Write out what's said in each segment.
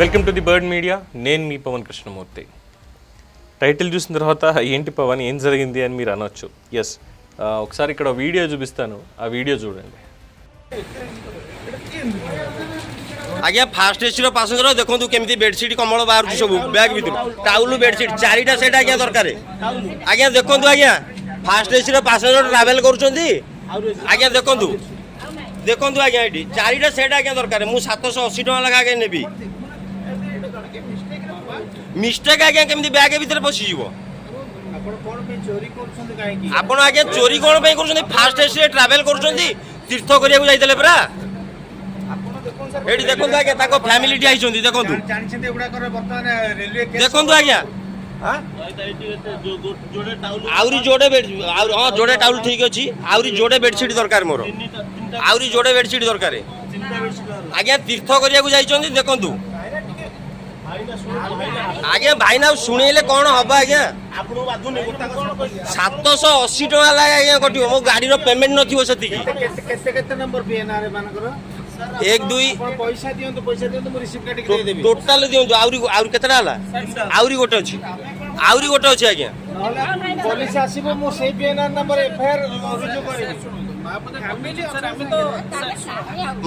welcome to the bird media నేను మీ Pawan Krishnamurthy title చూసిన తర్వాత ఏంటి పవన్ ఏం జరిగింది అని మీరు అనొచ్చు ఎస్ ఒకసారి ఇక్కడ వీడియో చూపిస్తాను ఆ వీడియో చూడండి ଆଜ୍ଞା ଫାଷ୍ଟ ଏସିର ପାସେଞ୍ଜର ଦେଖନ୍ତୁ କେମିତି ବେଡସିଟ୍ କମଳ ବାହାରୁଛି ସବୁ ବ୍ୟାଗ୍ ଭିତରୁ ଟାଉଲ ବେଡସିଟ୍ ଚାରିଟା ସେଟ୍ ଆଜ୍ଞା ଦରକାର ଆଜ୍ଞା ଦେଖନ୍ତୁ ଆଜ୍ଞା ଫାଷ୍ଟ ଏସିର ପାସେଞ୍ଜର ଟ୍ରାଭେଲ କରୁଛନ୍ତି ଆଜ୍ଞା ଦେଖନ୍ତୁ ଦେଖନ୍ତୁ ଆଜ୍ଞା ଏଠି ଚାରିଟା ସେଟ୍ ଆଜ୍ଞା ଦରକାର ମୁଁ ସାତଶହ ଅଶୀ ଟଙ୍କା ଲେଖା ଆଜ୍ଞା ନେବି ମିଷ୍ଟେକ୍ ଆଜ୍ଞା କେମିତି ବ୍ୟାଗ୍ ଭିତରେ ପଶିଯିବ ଆପଣ ଆଜ୍ଞା ଚୋରି କ'ଣ ପାଇଁ କରୁଛନ୍ତି ଫାଷ୍ଟ ଏସିରେ ଟ୍ରାଭେଲ କରୁଛନ୍ତି ତୀର୍ଥ କରିବାକୁ ଯାଇଥିଲେ ପରା ଏଠି ଦେଖନ୍ତୁ ଆଜ୍ଞା ତାଙ୍କ ଫ୍ୟାମିଲିଟି ଆଇଛନ୍ତି ଦେଖନ୍ତୁ ଜାଣିଛନ୍ତି ଏଗୁଡାକର ବର୍ତ୍ତମାନ ରେଲୱେ ଦେଖନ୍ତୁ ଆଜ୍ଞା ଆହୁରି ଯୋଡ଼େ ବେଡ୍ ଆହୁରି ହଁ ଯୋଡ଼େ ଟାଉଲ ଠିକ୍ ଅଛି ଆହୁରି ଯୋଡ଼େ ବେଡସିଟ୍ ଦରକାର ମୋର ଆହୁରି ଯୋଡ଼େ ବେଡସିଟ୍ ଦରକାର ଆଜ୍ଞା ତୀର୍ଥ କରିବାକୁ ଯାଇଛନ୍ତି ଦେଖନ୍ତୁ ଆଜ୍ଞା ଭାଇନା ଶୁଣେଇଲେ କ'ଣ ହବ ଆଜ୍ଞା ସାତଶହ ଅଶୀ ଟଙ୍କା ଲାଗେ ଆଜ୍ଞା କଟିବ ମୋ ଗାଡ଼ିର ପେମେଣ୍ଟ ନଥିବ ସେତିକି କେତେ କେତେ କେତେ ନମ୍ବର ପିଏନଆର ମାନଙ୍କର ଏକ ଦୁଇ ଆପଣ ପଇସା ଦିଅନ୍ତୁ ପଇସା ଦିଅନ୍ତୁ ମୁଁ ରିସିପ୍ଟ କାଟିକି ଦେଇଦେବି ଟୋଟାଲ ଦିଅନ୍ତୁ ଆହୁରି ଆହୁରି କେତେଟା ହେଲା ଆହୁରି ଗୋଟେ ଅଛି ଆହୁରି ଗୋଟେ ଅଛି ଆଜ୍ଞା ନହେଲେ ପୋଲିସ ଆସିବ ମୁଁ ସେଇ ପିଏନଆର ନମ୍ବର ଏଫଆଇଆର ରୁଜୁ କରିବି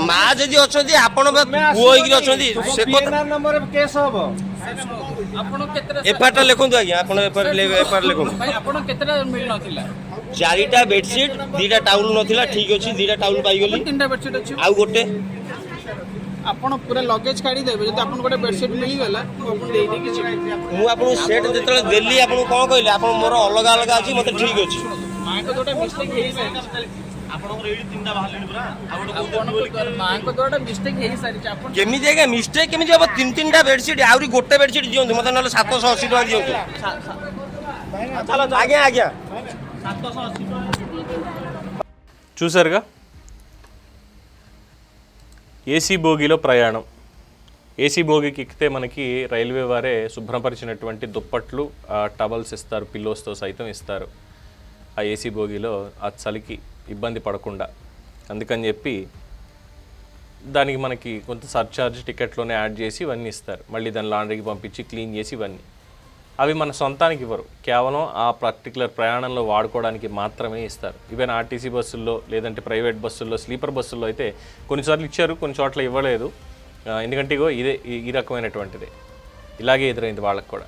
ମା ଯଦି ଅଛନ୍ତି ଆପଣ ବା ପୁଅ ହେଇକିରି ଅଛନ୍ତି ସେ କଥା ପିଏନଆର ନମ୍ବର କେସ୍ ହବ ଆପଣ କେତେଟା ଏଫଆଇଆର ଟା ଲେଖନ୍ତୁ ଆଜ୍ଞା ଆପଣ ଏଫଆଇଆର ଏଫଆଇଆର ଲେଖନ୍ତୁ ଭାଇ ଆପଣ କେତେଟା ମିଳିନଥିଲା ଚାରିଟା ବେଡସିଟ୍ ଦିଟା ଟାଉଲ ନଥିଲା ଠିକ ଅଛି ଦିଟା ଟାଉଲ ପାଇଗଲି ତିନିଟା ବେଡସିଟ୍ ଅଛି ଆଉ ଗୋଟେ ଆପଣ ପୁରା ଲଗେଜ କାଢିଦେବେ ଯଦି ଆପଣଙ୍କୁ ଗୋଟେ ବେଡସିଟ୍ ମିଳିଗଲା ମୁଁ ଆପଣଙ୍କୁ ଦେଇଦେଇକି ଯିବି ମୁଁ ଆପଣଙ୍କୁ ସେଟ୍ ଯେତେବେଳେ ଦେଲି ଆପଣଙ୍କୁ କ'ଣ କହିଲେ ଆପଣ ମୋର ଅଲଗା ଅଲଗା ଅଛି ମତେ ଠିକ ଅଛି ମାଙ୍କ ଯୋଉଟା ମିଷ୍ଟେକ୍ ହେଇସାରିଛି ଆପଣଙ୍କ ମାଙ୍କ ଯୋଉଟା ମିଷ୍ଟେକ୍ ହେଇସାରିଛି ଆପଣ କେମିତି ଆଜ୍ଞା ମିଷ୍ଟେକ୍ କେମିତି ହବ ତିନି ତିନିଟା ବେଡସିଟ୍ ଆହୁରି ଗୋଟେ ବେଡସିଟ୍ ଦିଅନ୍ତୁ ମତେ ନହେଲେ ସାତଶହ ଅଶୀ ଟଙ୍କା ଦିଅନ୍ତୁ ଆଜ୍ଞା ଆଜ୍ଞା చూసారుగా ఏసీ బోగిలో ప్రయాణం ఏసీ బోగికి ఎక్కితే మనకి రైల్వే వారే శుభ్రపరిచినటువంటి దుప్పట్లు ఆ, టవల్స్ ఇస్తారు పిల్లోస్తో సైతం ఇస్తారు ఆ ఏసీ బోగిలో ఆ చలికి ఇబ్బంది పడకుండా. అందుకని చెప్పి దానికి మనకి కొంత సర్చార్జ్ టికెట్లోనే యాడ్ చేసి ఇవన్నీ ఇస్తారు. మళ్ళీ దాన్ని లాండ్రీకి పంపించి క్లీన్ చేసి ఇవన్నీ. అవి మన సొంతానికి ఇవ్వరు. కేవలం ఆ పర్టికులర్ ప్రయాణంలో వాడుకోవడానికి మాత్రమే ఇస్తారు. ఈవెన్ ఆర్టీసీ బస్సుల్లో లేదంటే ప్రైవేట్ బస్సుల్లో స్లీపర్ బస్సుల్లో అయితే కొన్నిసార్లు ఇచ్చారు కొన్ని చోట్ల ఇవ్వలేదు. ఎందుకంటే ఇగో ఇదే ఈ- ఈ రకమైనటువంటిదే. ఇలాగే ఎదురైంది వాళ్ళకి కూడా.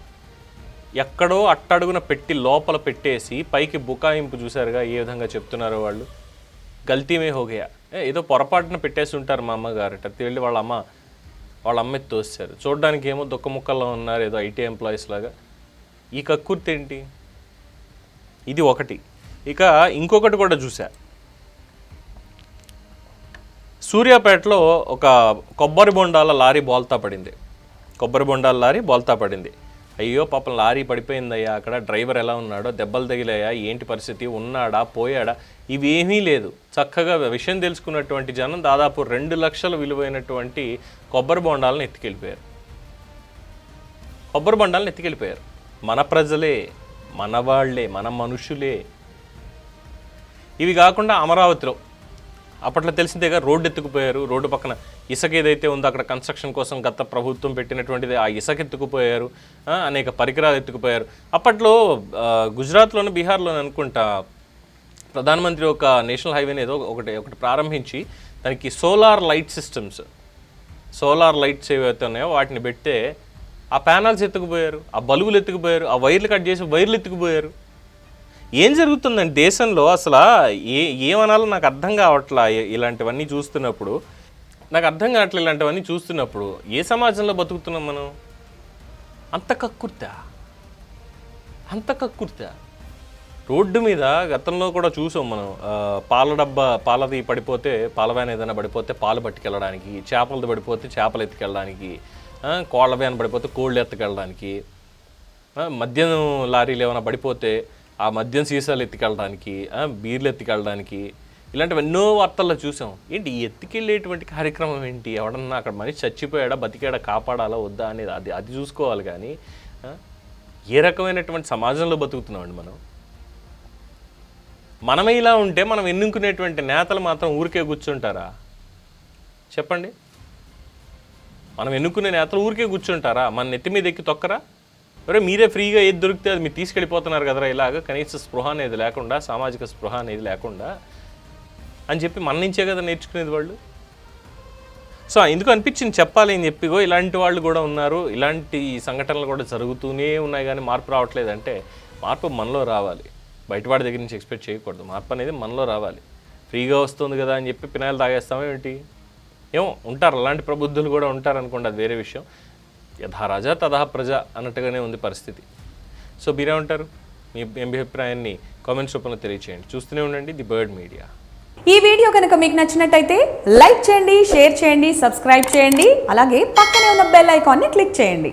ఎక్కడో అట్టడుగున పెట్టి లోపల పెట్టేసి పైకి బుకాయింపు చూసారుగా ఏ విధంగా చెప్తున్నారో వాళ్ళు? గల్తీమే హోగయా ఏ, ఏదో పొరపాటున పెట్టేసి ఉంటారు మా అమ్మగారట. వెళ్ళి వాళ్ళ అమ్మ వాళ్ళ అమ్మ తోస్తారు చూడడానికి ఏమో దుఃఖముక్కల్లో ఉన్నారు ఏదో ఐటీ ఎంప్లాయీస్ లాగా. ఈ కక్కుర్తి ఏంటి? ఇది ఒకటి. ఇక ఇంకొకటి కూడా చూసా సూర్యాపేటలో ఒక కొబ్బరి బొండాల లారీ బోల్తా పడింది. కొబ్బరి బొండాల లారీ బోల్తా పడింది. అయ్యో పాపం లారీ పడిపోయిందయ్యా అక్కడ డ్రైవర్ ఎలా ఉన్నాడో దెబ్బలు తగిలాయా ఏంటి పరిస్థితి ఉన్నాడా పోయాడా ఇవేమీ లేదు. చక్కగా విషయం తెలుసుకున్నటువంటి జనం దాదాపు రెండు లక్షల విలువైనటువంటి కొబ్బరి బొండాలను ఎత్తుకెళ్ళిపోయారు. కొబ్బరి బొండాలను ఎత్తుకెళ్ళిపోయారు. మన ప్రజలే మన వాళ్ళే మన మనుషులే. ఇవి కాకుండా అమరావతిలో అప్పట్లో తెలిసిందేగా రోడ్డు ఎత్తుకుపోయారు. రోడ్డు పక్కన ఇసుక ఏదైతే ఉందో అక్కడ కన్స్ట్రక్షన్ కోసం గత ప్రభుత్వం పెట్టినటువంటిది ఆ ఇసుక ఎత్తుకుపోయారు. అనేక పరికరాలు ఎత్తుకుపోయారు. అప్పట్లో ఆ, గుజరాత్లోను బీహార్లోను అనుకుంటా ప్రధానమంత్రి ఒక నేషనల్ హైవేని ఏదో ఒకటి ఒకటి ప్రారంభించి దానికి solar light systems solar lights ఏవైతే ఉన్నాయో వాటిని పెడితే ఆ ప్యానల్స్ ఎత్తుకుపోయారు ఆ బల్బులు ఎత్తుకుపోయారు ఆ వైర్లు కట్ చేసి వైర్లు ఎత్తుకుపోయారు. ఏం జరుగుతుందండి? దేశంలో అసలు ఏ ఏమనాలో నాకు అర్థం కావట్లా ఇలాంటివన్నీ చూస్తున్నప్పుడు. నాకు అర్థం కావట్లే ఇలాంటివన్నీ చూస్తున్నప్పుడు ఏ సమాజంలో బతుకుతున్నాం మనం? అంత కక్కుర్తా? అంత కక్కుర్తా? రోడ్డు మీద గతంలో కూడా చూసాం మనం పాల డబ్బా పాలది పడిపోతే పాల ఏదైనా పడిపోతే పాలు పట్టుకెళ్ళడానికి చేపలది పడిపోతే చేపలు ఎత్తుకెళ్ళడానికి కోళ్ళ వ్యాన్ పడిపోతే కోళ్ళు ఎత్తుకెళ్ళడానికి మద్యం లారీలు ఏమైనా పడిపోతే ఆ మద్యం సీసాలు ఎత్తుకెళ్ళడానికి బీర్లు ఎత్తుకెళ్ళడానికి ఇలాంటివి ఎన్నో వార్తల్లో చూసాం. ఏంటి ఎత్తికెళ్ళేటువంటి ఎత్తుకెళ్ళేటువంటి కార్యక్రమం ఏంటి? ఎవడన్నా అక్కడ మనిషి చచ్చిపోయాడా బతికాడా కాపాడాలా వద్దా అనేది అది అది చూసుకోవాలి కానీ ఏ రకమైనటువంటి సమాజంలో బతుకుతున్నామండి మనం? మనమే ఇలా ఉంటే మనం ఎన్నుకునేటువంటి నేతలు మాత్రం ఊరికే కూర్చుంటారా? చెప్పండి. మనం ఎన్నుకునే నేతలు ఊరికే కూర్చుంటారా? మన నెత్తి మీద ఎక్కి తొక్కరా? ఒరే మీరే ఫ్రీగా ఏది దొరికితే అది మీరు తీసుకెళ్ళిపోతున్నారు కదరా ఇలాగ. కనీస స్పృహ అనేది లేకుండా సామాజిక స్పృహ అనేది లేకుండా అని చెప్పి మన నుంచే కదా నేర్చుకునేది వాళ్ళు. సో ఎందుకు అనిపించింది చెప్పాలి అని చెప్పిగో ఇలాంటి వాళ్ళు కూడా ఉన్నారు ఇలాంటి సంఘటనలు కూడా జరుగుతూనే ఉన్నాయి కానీ మార్పు రావట్లేదంటే మార్పు మనలో రావాలి. బయటవాడి దగ్గర నుంచి ఎక్స్పెక్ట్ చేయకూడదు. మార్పు అనేది మనలో రావాలి. ఫ్రీగా వస్తుంది కదా అని చెప్పి పినాయిలు తాగేస్తామేమిటి ఏమో ఉంటారు. అలాంటి ప్రబుద్ధులు కూడా ఉంటారు అనుకోండి అది వేరే విషయం. యథా రాజా తథా ప్రజ అన్నట్టుగానే ఉంది పరిస్థితి. సో మీరేమంటారు మీ మీ అభిప్రాయాన్ని కామెంట్స్ రూపంలో తెలియచేయండి. చూస్తూనే ఉండండి ది బర్డ్ మీడియా. ఈ వీడియో కనుక మీకు నచ్చినట్టయితే లైక్ చేయండి షేర్ చేయండి సబ్స్క్రైబ్ చేయండి అలాగే పక్కనే ఉన్న బెల్ ఐకాన్ని క్లిక్ చేయండి.